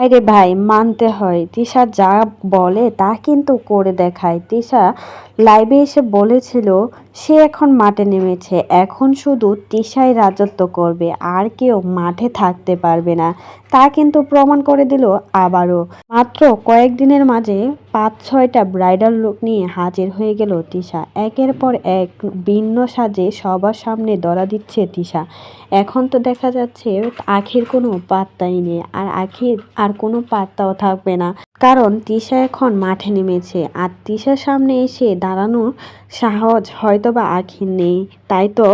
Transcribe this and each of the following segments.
আরে ভাই, মানতে হয়। তিশা যা বলে তা কিন্তু করে দেখায়। তিশা লাইভে এসে বলেছিল, সে এখন মাঠে নেমেছে। এখন শুধু তিশাই রাজত্ব করবে। আর কেউ মাঠে থাকতে পারবে না। তা কিন্তু প্রমাণ করে দিল আবারও। মাত্র কয়েকদিনের মাঝে পাঁচ ছয়টা ব্রাইডাল লুক নিয়ে হাজির হয়ে গেল তিশা। একের পর এক ভিন্ন সাজে সবার সামনে ধরা দিচ্ছে তিশা। এখন তো দেখা যাচ্ছে আখের কোনো পাত্তাই নেই। আর আখের আর কোনো পাত্তাও থাকবে না। কারণ তিশা এখন মাঠে নেমেছে আর তিশার সামনে এসে দাঁড়ানোর সাহস হয়তোবা আখির নেই। তাই তো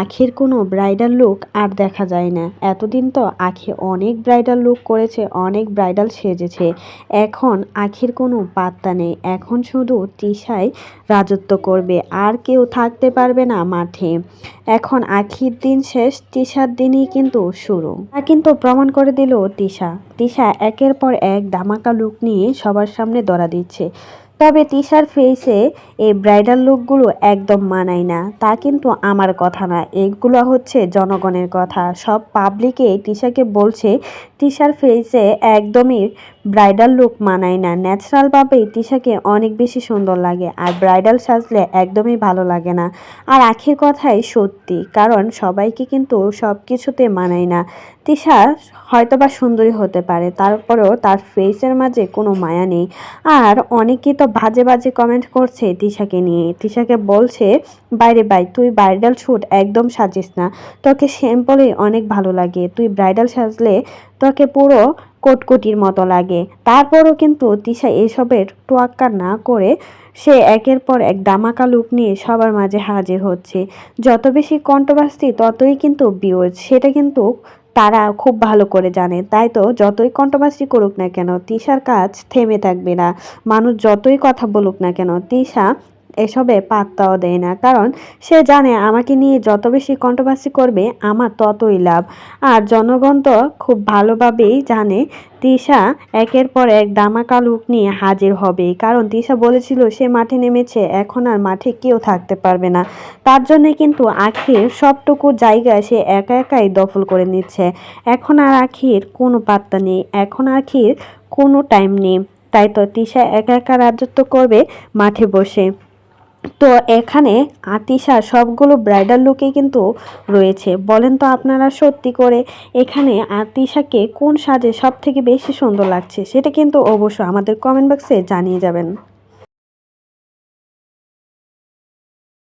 আখির কোনো ব্রাইডাল লুক আর দেখা যায় না। এতদিন তো আখি অনেক ব্রাইডাল লুক করেছে, অনেক ব্রাইডাল সেজেছে। এখন আখির কোনো পাত্তা নেই। এখন শুধু তিশাই রাজত্ব করবে, আর কেউ থাকতে পারবে না মাঠে। এখন আখির দিন শেষ, তিশার দিনই কিন্তু শুরু। তা কিন্তু প্রমাণ করে দিল তিশা। তিশা একের পর এক ধামাকা লুক নিয়ে সবার সামনে ধরা দিচ্ছে। তবে তিশার ফেসে এই ব্রাইডাল লুকগুলো একদম মানায় না। তা কিন্তু আমার কথা না। এগুলো হচ্ছে জনগণের কথা। সব পাবলিকে তিশাকে বলছে, তিশার ফেসে একদমই ব্রাইডাল লুক মানায় না। ন্যাচারালভাবেই তিশাকে অনেক বেশি সুন্দর লাগে আর ব্রাইডাল সাজলে একদমই ভালো লাগে না। আর আখির কথাই সত্যি, কারণ সবাইকে কিন্তু সব কিছুতে মানায় না। তিশা হয়তোবা সুন্দরী হতে পারে, তারপরেও তার ফেসের মাঝে কোনো মায়া নেই। আর অনেকেই তো বাজে বাজে কমেন্ট করছে তিশাকে নিয়ে। তিশাকে বলছে, বাইরে বাই তুই ব্রাইডাল শ্যুট একদম সাজিস না। তোকে শ্যাম্পলেই অনেক ভালো লাগে। তুই ব্রাইডাল সাজলে তোকে পুরো কোটকুটির মতো লাগে। তারপরও কিন্তু তিশা এসবের তোয়াক্কা না করে সে একের পর এক দামাকা লুক নিয়ে সবার মাঝে হাজির হচ্ছে। যত বেশি কণ্ঠবাস্তি ততই কিন্তু বিয়োজ সেটা কিন্তু তারা খুব ভালো করে জানে। তাই তো যতই কণ্ঠবাসী করুক না কেন, তিশার কাজ থেমে থাকবে না। মানুষ যতই কথা বলুক না কেন, তিশা এসবে পাত্তাও দেয় না। কারণ সে জানে আমাকে নিয়ে যত বেশি কন্ট্রোভার্সি করবে, আমার ততই লাভ। আর জনগণ তো খুব ভালোভাবেই জানে, তিশা একের পর এক দামাকা লুক নিয়ে হাজির হবে কারণ তিশা বলেছিল, সে মাঠে নেমেছে, এখন আর মাঠে কেউ থাকতে পারবে না। তার জন্য কিন্তু আখির সবটুকু জায়গা সে একা একাই দখল করে নিচ্ছে। এখন আর আখির কোনো পাত্তা নেই। এখন আখির কোনো টাইম নেই। তাই তো তিশা একা একা রাজত্ব করবে মাঠে বসে। তো এখানে আতিশা সবগুলো ব্রাইডাল লুকে কিন্তু রয়েছে। বলেন তো আপনারা সত্যি করে এখানে আতিশাকে কোন সাজে সব থেকে বেশি সুন্দর লাগছে? সেটা কিন্তু অবশ্য আমাদের কমেন্ট বক্সে জানিয়ে যাবেন।